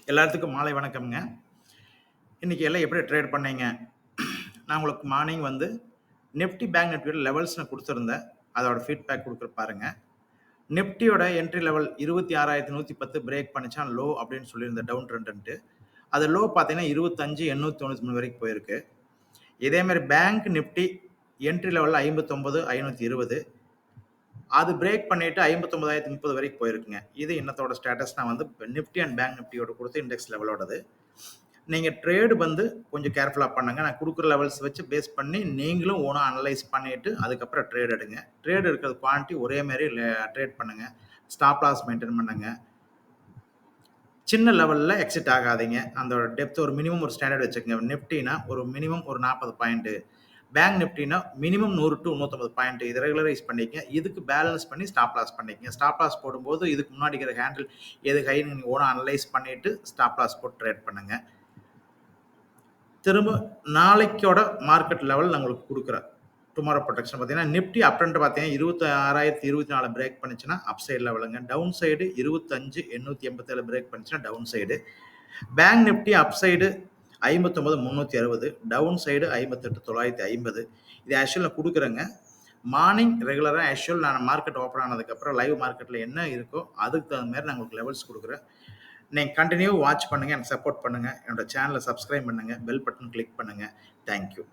எல்லாத்துக்கும் மாலை வணக்கம்ங்க. இன்றைக்கி எல்லாம் எப்படி ட்ரேட் பண்ணீங்க? நான் உங்களுக்கு மார்னிங் வந்து நிஃப்டி, பேங்க் நிஃப்டியோட லெவல்ஸ் நான் கொடுத்துருந்தேன் அதோட ஃபீட்பேக் கொடுக்குற பாருங்க. நிஃப்டியோட என்ட்ரி லெவல் 26,110 பிரேக் பண்ணிச்சான் லோ அப்படின்னு சொல்லியிருந்தேன் டவுன் ட்ரெண்ட்ன்ட்டு அது லோ பார்த்தீங்கன்னா 25,893 வரைக்கும் போயிருக்கு. இதேமாரி பேங்க் நிஃப்டி என்ட்ரி லெவலில் ஐம்பத்தொம்போது ஐநூற்றி இருபது அது பிரேக் பண்ணிட்டு 59,030 வரைக்கும் போயிருக்குங்க. இது இன்னத்தோட ஸ்டேட்டஸ் நான் வந்து நிஃப்டி அண்ட் பேங்க் நிஃப்டியோட கொடுத்து இண்டெக்ஸ் லெவலோடது. நீங்கள் ட்ரேடு வந்து கொஞ்சம் கேர்ஃபுல்லாக பண்ணுங்க. நான் கொடுக்குற லெவல்ஸ் வச்சு பேஸ் பண்ணி நீங்களும் ஓனாக அனலைஸ் பண்ணிவிட்டு அதுக்கப்புறம் ட்ரேட் எடுங்க. ட்ரேட் எடுக்கிறது குவான்டிட்டி ஒரே மாதிரி ட்ரேட் பண்ணுங்கள் ஸ்டாப் லாஸ் மெயின்டெயின் பண்ணுங்க. சின்ன லெவலில் எக்ஸிட் ஆகாதீங்க. அந்த டெப்த் ஒரு மினிமம் ஒரு ஸ்டாண்டர்ட் வச்சுக்கோங்க நிஃப்டினா ஒரு மினிமம் ஒரு நாற்பது பாயிண்ட்டு பேங்க் நிஃப்டினா மினிமம் நூறு டு நூற்றம்பது பாயிண்ட். இது ரெகுலரைஸ் பண்ணிக்கங்க. இதுக்கு பேலன்ஸ் பண்ணி ஸ்டாப் லாஸ் பண்ணிக்கங்க. ஸ்டாப் லாஸ் போடும்போது இதுக்கு முன்னாடி இருக்கிற ஹேண்டில் எது ஹைன்னு நீங்கள் ஓன அனலைஸ் பண்ணிட்டு ஸ்டாப் லாஸ் போட்டு ட்ரேட் பண்ணுங்க. திரும்ப நாளைக்கோட மார்க்கெட் லெவல் உங்களுக்கு குடுக்குறேன். டுமாரோ ப்ரொடக்ஷன் பார்த்தீங்கன்னா, நிஃப்டி அப் ட்ரெண்ட் பார்த்தீங்கன்னா 26,024 பிரேக் பண்ணிச்சுன்னா அப் சைடில் லெவலுங்க. Down side 25,887 break பண்ணிச்சுன்னா down side. Bank Nifty up side 59,360 down side 58,950 இது ஆக்சுவல் நான் மார்னிங் ரெகுலராக ஆக்சுவல் நான் மார்க்கெட் ஓப்பன் ஆனதுக்கப்புறம் லைவ் மார்க்கெட்டில் என்ன இருக்கோ அதுக்கு தகுந்த மாதிரி நான் உங்களுக்கு லெவல்ஸ் கொடுக்குறேன் நீங்கள் கண்டினியூ வாட்ச் பண்ணுங்கள் எனக்கு சப்போர்ட் பண்ணுங்க. என்னோட சேனலை சப்ஸ்கிரைப் பண்ணுங்கள் பெல் பட்டன் கிளிக் பண்ணுங்கள் தேங்க் யூ.